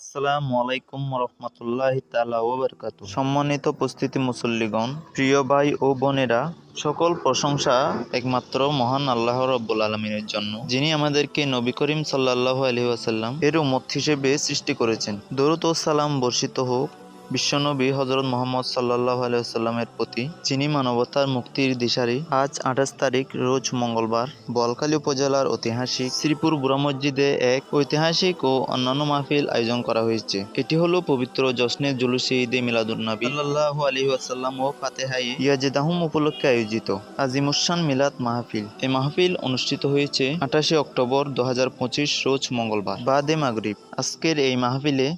আসসালামু আলাইকুম রহমতুল্লাহ তালাবরকাত সম্মানিত উপস্থিতি মুসল্লিগণ, প্রিয় ভাই ও বোনেরা, সকল প্রশংসা একমাত্র মহান আল্লাহ রব্বুল আলমিনের জন্য, যিনি আমাদেরকে নবী করিম সাল্লাহ আলহি আসাল্লাম এর উম্মত হিসেবে সৃষ্টি করেছেন। দরুদ ও সালাম বর্ষিত হোক বিশ্বনবী হজরত মোহাম্মদ সাল্লাহ আলাইসাল্লামের প্রতি, যিনি মানবতার মুক্তির দিশারি, আজ আঠাশ তারিখ, রোজ মঙ্গলবার, বোয়ালখালী উপজেলার ঐতিহাসিক শ্রীপুর বুড়া মসজিদে এক ঐতিহাসিক ও অন্যান্য মাহফিল আয়োজন করা হয়েছে। এটি হলো পবিত্র জশ্নে জুলুসে ঈদে মিলাদুন্নবী সাল্লাহ আলী আসাল্লাম ও ফাতেহাই ইয়াজেদাহুম উপলক্ষে আয়োজিত আজিমুসান মিলাদ মাহফিল। এই মাহফিল অনুষ্ঠিত হয়েছে আঠাশে অক্টোবর দু হাজার পঁচিশ, রোজ মঙ্গলবার, বাদে মাগরিব। আজকের এই মাহফিলে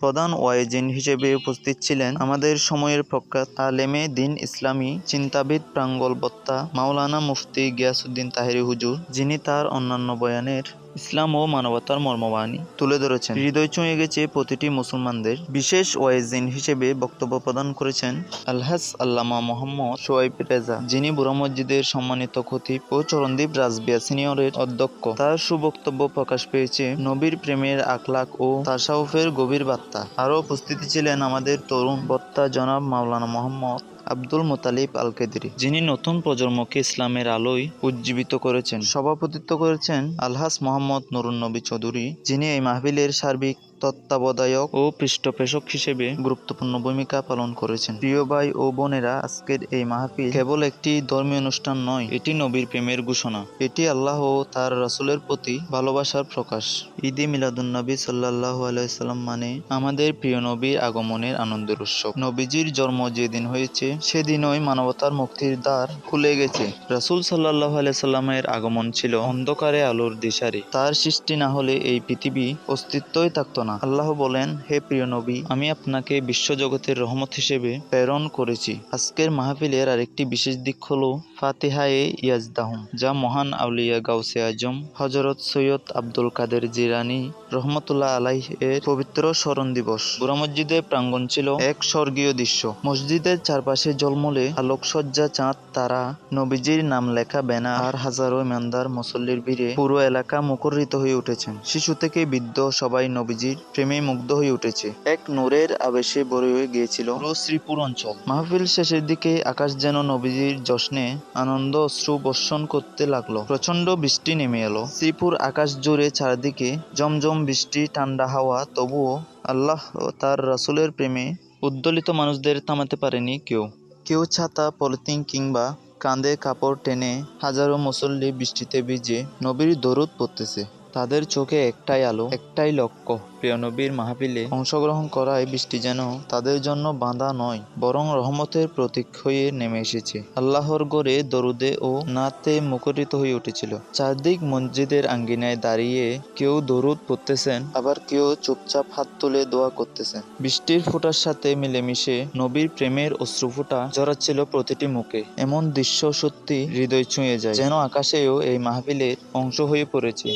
প্রধান ওয়াইজিন হিসেবে উপস্থিত ছিলেন আমাদের সময়ের প্রখ্যাত আলেমে দিন ইসলামী চিন্তাবিদ প্রাঙ্গল বত্তা মাওলানা মুফতি গিয়াসুদ্দিন তাহেরি হুজুর, যিনি তার অন্যান্য বয়ানের ইসলাম ও মানবতার মর্মবাণী তুলে ধরেছেন। হৃদয় ছুঁয়ে গেছে প্রতিটি মুসলমানদের। বিশেষ ওয়াইজিন হিসেবে বক্তব্য প্রদান করেছেন আলহাস আল্লামা মোহাম্মদ সোয়াইব রেজা, যিনি বুড়া মসজিদের সম্মানিত খতিব ও চরণদীপ রাজবিয়া সিনিয়রের অধ্যক্ষ। তার সুবক্তব্য প্রকাশ পেয়েছে নবীর প্রেমের আখলাক ও তাসাউফের গভীর বার্তা। আরও উপস্থিতি ছিলেন আমাদের তরুণ বক্তা জনাব মাওলানা মোহাম্মদ আব্দুল মোতালিব আল কেদিরি যিনি নতুন প্রজন্মকে ইসলামের আলোয় উজ্জীবিত করেছেন। সভাপতিত্ব করেছেন আলহাস মোহাম্মদ নুরুন্নবী চৌধুরী যিনি এই মাহবিলের সার্বিক তত্ত্বাবধায়ক ও পৃষ্ঠপোষক হিসেবে গুরুত্বপূর্ণ ভূমিকা পালন করেছেন। প্রিয় ভাই ও বোনেরা আজকের এই মাহফিল কেবল একটি ধর্মীয় অনুষ্ঠান নয় এটি নবীর প্রেমের ঘোষণা। এটি আল্লাহ ও তার রাসূলের প্রতি ভালোবাসার প্রকাশ। ঈদে মিলাদুন্নবী সাল্লাহ আলাইসাল্লাম মানে আমাদের প্রিয় নবীর আগমনের আনন্দের উৎসব। নবীজির জন্ম যেদিন হয়েছে সেদিনই মানবতার মুক্তির দ্বার খুলে গেছে। রাসূল সাল্লাহ আলাইসাল্লামের আগমন ছিল অন্ধকারে আলোর দিশারি। তার সৃষ্টি না হলে এই পৃথিবী অস্তিত্বই থাকতো না। আল্লাহ বলেন, হে প্রিয় নবী, আমি আপনাকে বিশ্বজগতের রহমত হিসেবে প্রেরণ করেছি। আজকের মাহফিলের আরেকটি বিশেষ দিক হলো ফাতেহায়ে ইয়াজদাহুম, যা মহান আউলিয়া গাউসে আজম হজরত সৈয়দ আব্দুল কাদের জিরানি রহমতুল্লাহ আলাইহ এর পবিত্র স্মরণ দিবস। বুড়া মসজিদের প্রাঙ্গণ ছিল এক স্বর্গীয় দৃশ্য। মসজিদের চারপাশে জলমলে আলোকসজ্জা চাঁদ, তারা, নবীজির নাম লেখা ব্যানার আর হাজারো ইমানদার মুসল্লির ভিড়ে পুরো এলাকা মুখরিত হয়ে উঠেছেন। শিশু থেকে বৃদ্ধ সবাই নবীজির প্রেমে মুগ্ধ হয়ে উঠেছে। এক নূরের আবেশে ভরে হয়ে গিয়েছিল পুরো শ্রীপুর অঞ্চল। মাহফিল শেষের দিকে আকাশ যেন নবীজির জশ্নে আনন্দ অশ্রু বর্ষণ করতে লাগল। প্রচণ্ড বৃষ্টি নেমে এলো। শ্রীপুর আকাশ জুড়ে চারদিকে জমজম বৃষ্টি, ঠান্ডা হাওয়া, তবুও আল্লাহ ও তার রাসূলের প্রেমে উদ্দলিত মানুষদের থামাতে পারেনি কেউ। কেউ ছাতা, পলিথিন কিংবা কাঁধে কাপড় টেনে হাজারো মুসল্লি বৃষ্টিতে ভিজে নবীর দরুদ পড়তেছে। তাদের চোখে একটাই আলো, একটাই লক্ষ্য। প্রিয় নবীর মাহফিলে অংশগ্রহণ করায় বৃষ্টি যেন তাদের জন্য বাঁধা নয়, বরং রহমতের প্রতীক হয়ে নেমে এসেছে। আল্লাহর গড়ে দরুদে ও নাতে মুখরিত হয়ে উঠেছিল। চারদিক মসজিদের আঙ্গিনায় দাঁড়িয়ে কেউ দরুদ পড়তেছেন, আবার কেউ চুপচাপ হাত তুলে দোয়া করতেছেন। বৃষ্টির ফোঁটার সাথে মিলেমিশে নবীর প্রেমের অশ্রুফোঁটা জড়াচ্ছিল প্রতিটি মুখে। এমন দৃশ্য সত্যি হৃদয় ছুঁয়ে যায়, যেন আকাশেও এই মাহফিলের অংশ হয়ে পড়েছে।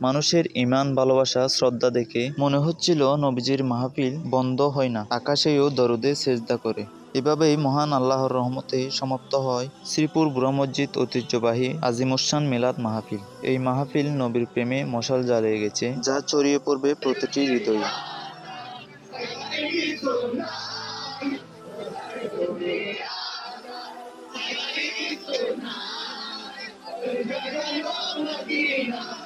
মানুষের ইমান ভালোবাসা, শ্রদ্ধা দেখে মনে হচ্ছিল নবীজির মাহফিল বন্ধ হয় না। আকাশেও দরদে সেজদা করে। এভাবেই মহান আল্লাহর রহমতে সমাপ্ত হয় শ্রীপুর বুড়া মসজিদ ঐতিহ্যবাহী আজিমুসান মিলাদ মাহফিল। এই মাহফিল নবীর প্রেমে মশাল জ্বালিয়ে গেছে, যা ছড়িয়ে পড়বে প্রতিটি হৃদয়ে। Madiনা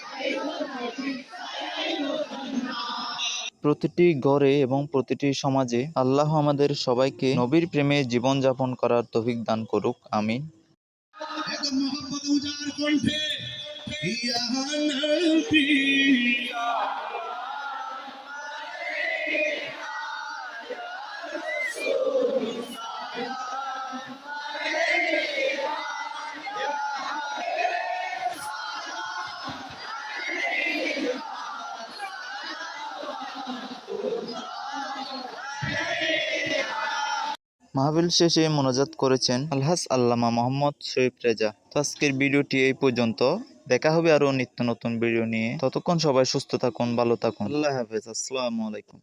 প্রতিটি ঘরে এবং প্রতিটি সমাজে আল্লাহ আমাদের সবাইকে নবীর প্রেমে জীবনযাপন করার তৌফিক দান করুক কণ্ঠে মাহফিল শেষে মোনাজাত করেছেন আলহাস আল্লামা মোহাম্মদ শরীফ রেজা। তো আজকের ভিডিওটি এই পর্যন্ত। দেখা হবে আরও নিত্য নতুন ভিডিও নিয়ে। ততক্ষণ সবাই সুস্থ থাকুন, ভালো থাকুন। আল্লাহ হাফেজ, আসসালামু আলাইকুম।